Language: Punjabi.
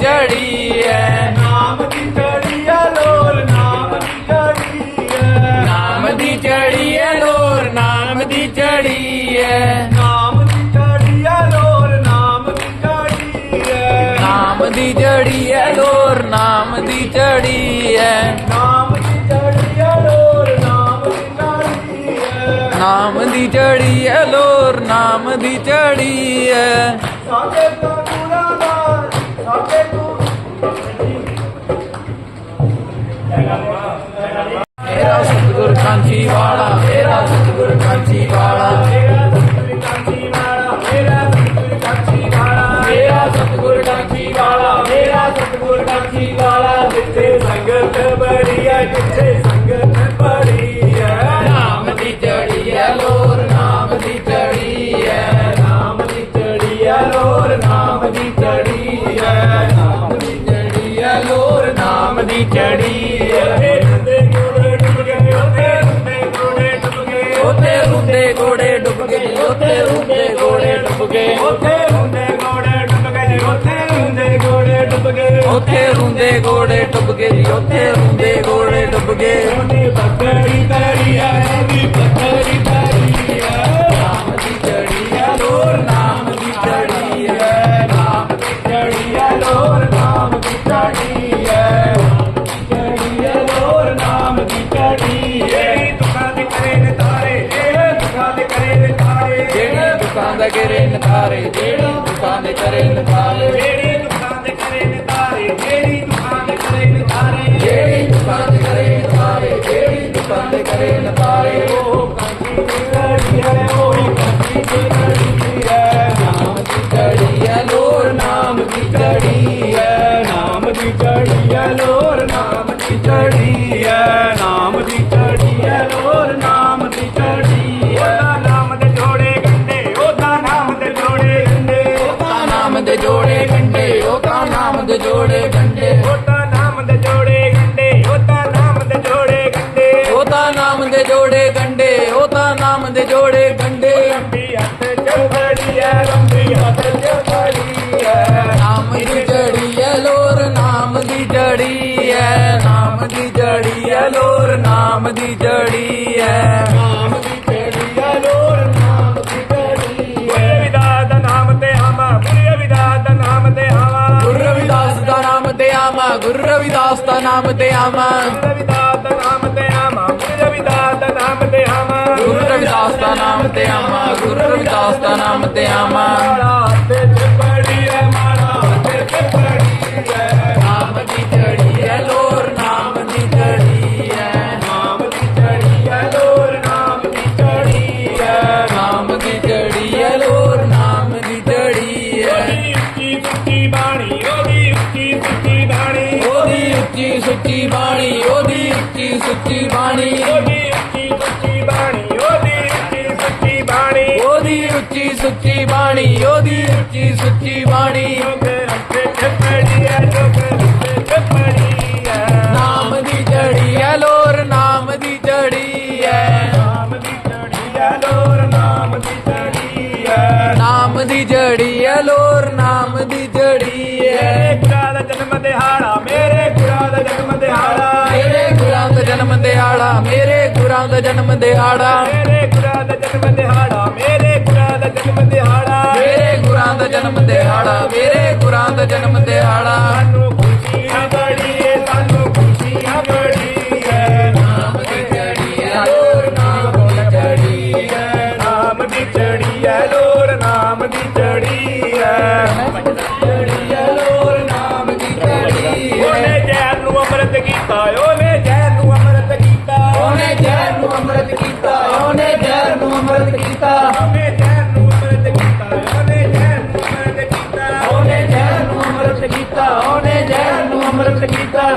ਚੜੀ ਐ ਨਾਮ ਚੜੀ ਐ ਲੋਰ ਨਾਮ ਨਾਮ ਦੀ ਚੜੀ ਐ ਲੋਰ ਨਾਮ ਦੀ ਚੜੀ ਐ ਨਾਮ ਦੀ ਚੜੀ ਐ ਲੋਰ ਨਾਮ ਨਾਮ ਦੀ ਚੜੀ ਐ ਲੋਰ ਨਾਮ ਦੀ ਚੜੀ ਐ ਨਾਮ ਦੀ ਚੜੀ ਐ ਲੋਰ ਨਾਮ ਨਾਮ ਦੀ ਚੜੀ ਐ ਲੋਰ ਨਾਮ ਦੀ ਚੜੀ ਐ ਕਾਂਚੀ ਵਾਲਾ ਮੇਰਾ ਸਤਿਗੁਰ ਕਾਂਚੀ ਵਾਲਾ। ਮੇਰਾ ਸਤਿਗੁਰ ਕਾਂਚੀ ਵਾਲਾ ਮੇਰਾ ਸਤਿਗੁਰ ਕਾਂਚੀ ਵਾਲਾ। ਮੇਰਾ ਸਤਿਗੁਰ ਕਾਂਚੀ ਵਾਲਾ ਮੇਰਾ ਸਤਿਗੁਰ ਕਾਂਚੀ ਰੁੰਦੇ ਘੋੜੇ ਡੁੱਬ ਗਏ ਜੀ ਉੱਥੇ ਰੁੰਦੇ ਗੋੜੇ ਡੁੱਬ ਗਏ। ਉਹਨੇ ਬੱਕਰੀ ਤਰੀ ਆ ਉਹਦੀ ਬੱਕਰੀ ਤਰੀ ਆ। ਨਾਮ ਦੀ ਜੜੀ ਆ ਲੋਰ ਨਾਮ ਦੀ ਜੜੀ ਲੋਰ ਨਾਮ ਦੀ ਜੜੀ ਆ। ਲੋਰ ਨਾਮ ਦੀ ਜੜੀ ਜਿਹੜੀ ਦੁੱਖਾਂ ਕਰੇ ਨੇ ਤਾਰੇ ਕਰੇ ਤਾਰੇ। ਜਿਹੜੇ ਦੁੱਖਾਂ ਦੇ ਤਾਰੇ ਜਿਹੜੇ ਕਰੇ ਨੇ ਨਾਮ ਦੇ ਜੋੜੇ ਗੰਡੇ ਨਾਮ ਦੀ ਜੜੀ ਹੈ ਨਾਮ ਦੀ ਚੜੀ ਹੈ ਲੋਰ ਨਾਮ ਦੀ ਚੜੀ ਹੈ ਵਿਦਾ ਦਾ ਨਾਮ ਤੇ ਆਵਾ ਬੁਰੇ ਵਿਦਾ ਦਾ ਨਾਮ ਤੇ ਆਵਾ। ਗੁਰੂ ਰਵਿਦਾਸ ਦਾ ਨਾਮ ਤੇ ਆਵਾਂ ਗੁਰੂ ਰਵਿਦਾਸ ਦਾ ਨਾਮ ਤੇ ਆਵਾਂ। ਰਵਿਦਾਸ ਦਾ ਨਾਮ ਤੇ ਆਵਾ ਗੁਰੂ ਰਵਿਦਾਸ ਦਾ ਨਾਮ ਤੇ ਆਵਾ। ਗੁਰੂ ਰਵਿਦਾਸ ਦਾ ਨਾਮ ਤੇ ਆਵਾਂ ਗੁਰੂ ਰਵਿਦਾਸ ਦਾ ਨਾਮ ਤੇ ਆਵਾਂ। ਮਿੱਠੀ ਬਾਣੀ ਉਹਦੀ ਇੱਕੀ ਸੁੱਚੀ ਬਾਣੀ। ਉਹਦੀ ਉੱਚੀ ਸੁੱਚੀ ਬਾਣੀ ਉਹਦੀ ਉੱਚੀ ਸੁੱਚੀ ਬਾਣੀ। ਉਹਦੀ ਉੱਚੀ ਸੁੱਚੀ ਬਾਣੀ ਉਹਦੀ ਉੱਚੀ ਸੁੱਚੀ ਬਾਣੀ। ਨਾਮ ਦੀ ਲੋਰ ਨਾਮ ਦੀ ਦੀ ਜੜੀ ਐ ਲੋਰ ਨਾਮ ਦੀ ਜੜੀ ਐ ਕਾਲ ਜਨਮ ਦਿਹਾੜਾ ਦਿਹਾੜਾ ਮੇਰੇ ਗੁਰਾਂ ਦਾ ਜਨਮ ਦਿਹਾੜਾ। ਮੇਰੇ ਗੁਰਾਂ ਦਾ ਜਨਮ ਦਿਹਾੜਾ ਮੇਰੇ ਗੁਰਾਂ ਦਾ ਜਨਮ ਦਿਹਾੜਾ। ਮੇਰੇ ਗੁਰਾਂ ਦਾ ਜਨਮ ਦਿਹਾੜਾ ਮੇਰੇ ਗੁਰਾਂ ਦਾ ਜਨਮ ਦਿਹਾੜਾ। ਉਹਨੇ ਜ਼ਹਿਰ ਨੂੰ ਅੰਮ੍ਰਿਤ ਕੀਤਾ। ਉਹਨੇ ਜ਼ਹਿਰ ਨੂੰ ਅੰਮ੍ਰਿਤ ਕੀਤਾ ਉਹਨੇ ਜ਼ਹਿਰ ਨੂੰ ਅੰਮ੍ਰਿਤ ਕੀਤਾ। ਉਹਨੇ ਜ਼ਹਿਰ ਨੂੰ ਅੰਮ੍ਰਿਤ ਕੀਤਾ ਉਹਨੇ ਜ਼ਹਿਰ ਨੂੰ ਅੰਮ੍ਰਿਤ ਕੀਤਾ।